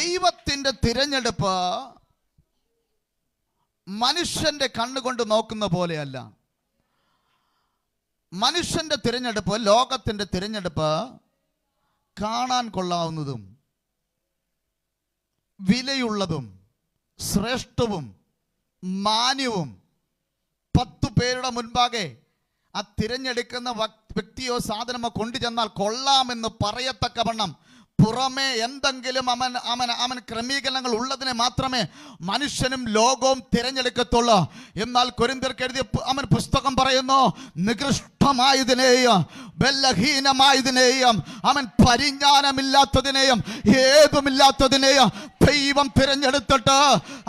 ദൈവത്തിന്റെ തിരഞ്ഞെടുപ്പ് മനുഷ്യന്റെ കണ്ണുകൊണ്ട് നോക്കുന്ന പോലെയല്ല. മനുഷ്യന്റെ തിരഞ്ഞെടുപ്പ് ലോകത്തിന്റെ തിരഞ്ഞെടുപ്പ് കാണാൻ കൊള്ളാവുന്നതും വിലയുള്ളതും ശ്രേഷ്ഠവും മാന്യവും പത്തു പേരുടെ മുൻപാകെ ആ തിരഞ്ഞെടുക്കുന്ന വ്യക്തിയോ സാധനമോ കൊണ്ടുചെന്നാൽ കൊള്ളാമെന്ന് പറയത്തക്കവണ്ണം പുറമേ എന്തെങ്കിലും അവൻ അവൻ അവൻ ക്രമീകരണങ്ങൾ ഉള്ളതിനെ മാത്രമേ മനുഷ്യനും ലോകവും തിരഞ്ഞെടുക്കത്തുള്ളൂ. എന്നാൽ കൊരിന്തിർക്ക് എഴുതിയ അവൻ പുസ്തകം പറയുന്നു നികൃഷ്ടമായതിനെയും ബലഹീനമായതിനെയും അവൻ പരിജ്ഞാനമില്ലാത്തതിനെയും ഏതുമില്ലാത്തതിനെയും ദൈവം തിരഞ്ഞെടുത്തിട്ട്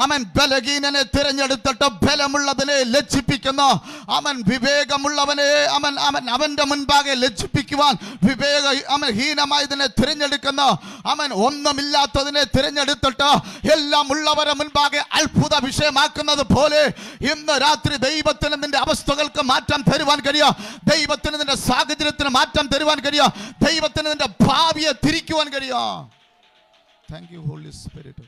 അവൻ ബലഹീനനെ തിരഞ്ഞെടുത്തിട്ട് ബലമുള്ളതിനെ ലജ്ജിപ്പിക്കുന്നു. അവൻ വിവേകമുള്ളവനെ അവൻ അവൻ അവന്റെ മുൻപാകെ ലജ്ജിപ്പിക്കുവാൻ വിവേക അവൻ ഹീനമായതിനെ തിരഞ്ഞെടുക്കുന്നു. അവൻ ഒന്നുമില്ലാത്തതിനെ തിരഞ്ഞെടുത്തിട്ട് എല്ലാം ഉള്ളവരെ മുൻപാകെ അത്ഭുത വിഷയമാക്കുന്നത് പോലെ ഇന്ന് രാത്രി ദൈവത്തിന് നിന്റെ അവസ്ഥകൾക്ക് മാറ്റം തരുവാൻ കഴിയുക ദൈവത്തിന് നിന്റെ സാഹചര്യത്തിന് മാറ്റം തരുവാൻ കഴിയുക ദൈവത്തിന് നിന്റെ ഭാവിയെ തിരിക്കുവാൻ കഴിയുക താങ്ക് യു ഹോളി സ്പിരിറ്റ്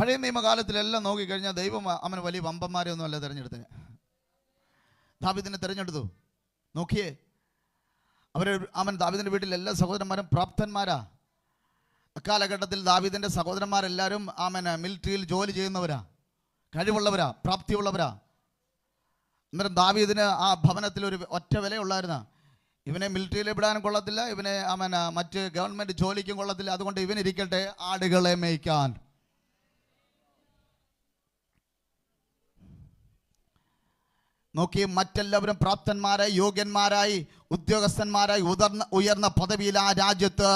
പഴയ നിയമകാലത്തിലെല്ലാം നോക്കിക്കഴിഞ്ഞാൽ ദൈവം അവന് വലിയ വമ്പന്മാരെ ഒന്നും അല്ല തിരഞ്ഞെടുത്തത്. ദാവിദിനെ തിരഞ്ഞെടുത്തു. നോക്കിയേ. അവരെ അവൻ ദാവിദിന്റെ വീട്ടിൽ എല്ലാ സഹോദരന്മാരും പ്രാപ്തന്മാരാ. അക്കാലഘട്ടത്തിൽ ദാവിദിന്റെ സഹോദരന്മാരെല്ലാവരും ആമേന മിലിറ്ററിയിൽ ജോലി ചെയ്യുന്നവരാ കഴിവുള്ളവരാ പ്രാപ്തിയുള്ളവരാ. അന്നേരം ദാവീദിന് ആ ഭവനത്തിൽ ഒരു ഒറ്റ വിലയുള്ളായിരുന്ന. ഇവനെ മിലിറ്ററിയിൽ വിടാനും കൊള്ളത്തില്ല ഇവനെ ആമേന മറ്റ് ഗവൺമെന്റ് ജോലിക്കും കൊള്ളത്തില്ല. അതുകൊണ്ട് ഇവനിരിക്കട്ടെ ആടുകളെ മേയ്ക്കാൻ. നോക്കി മറ്റെല്ലാവരും പ്രാപ്തന്മാരായി യോഗ്യന്മാരായി. ഉദ്യോഗസ്ഥന്മാരായി ഉയർന്ന ഉയർന്ന പദവിയിൽ ആ രാജ്യത്ത്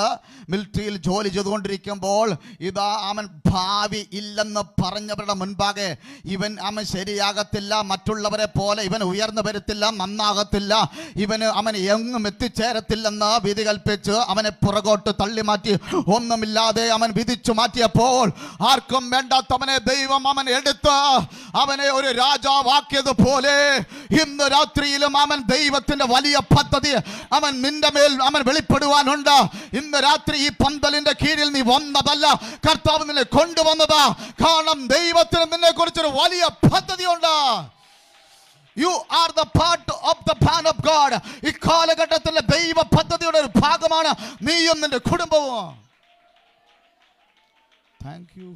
മിലിറ്ററിയിൽ ജോലി ചെയ്തുകൊണ്ടിരിക്കുമ്പോൾ ഇതാ അവൻ ഭാവി ഇല്ലെന്ന് പറഞ്ഞവരുടെ മുൻപാകെ ഇവൻ അവൻ ശരിയാകത്തില്ല മറ്റുള്ളവരെ പോലെ ഇവൻ ഉയർന്നു വരത്തില്ല നന്നാകത്തില്ല ഇവന് അവൻ എങ്ങും എത്തിച്ചേരത്തില്ലെന്ന് വിധി കൽപ്പിച്ച് അവനെ പുറകോട്ട് തള്ളി മാറ്റി ഒന്നുമില്ലാതെ അവൻ വിധിച്ചു മാറ്റിയപ്പോൾ ആർക്കും വേണ്ടാത്തവനെ ദൈവം അവൻ എടുത്ത് അവനെ ഒരു രാജാവാക്കിയതുപോലെ ഇന്ന് രാത്രിയിലും അവൻ ദൈവത്തിന്റെ വലിയ പദ്ധതി അവൻ നിന്റെ മേൽ അവൻ വെളിപ്പെടുവാനുണ്ട്. ഇന്ന് രാത്രി ഈ പന്തലിന്റെ കീഴിൽ നീ വന്നതല്ല. കർത്താവ് നിന്നെ കൊണ്ടുവന്നതാ. കാരണം ദൈവത്തിന് നിന്നെ കുറിച്ചൊരു വലിയ പദ്ധതിയുണ്ട്. You are the part of the plan of God ഈ കാലഘട്ടത്തിലെ ദൈവ പദ്ധതിയുടെ ഒരു ഭാഗമാണ് നീയും നിന്റെ കുടുംബവും. Thank you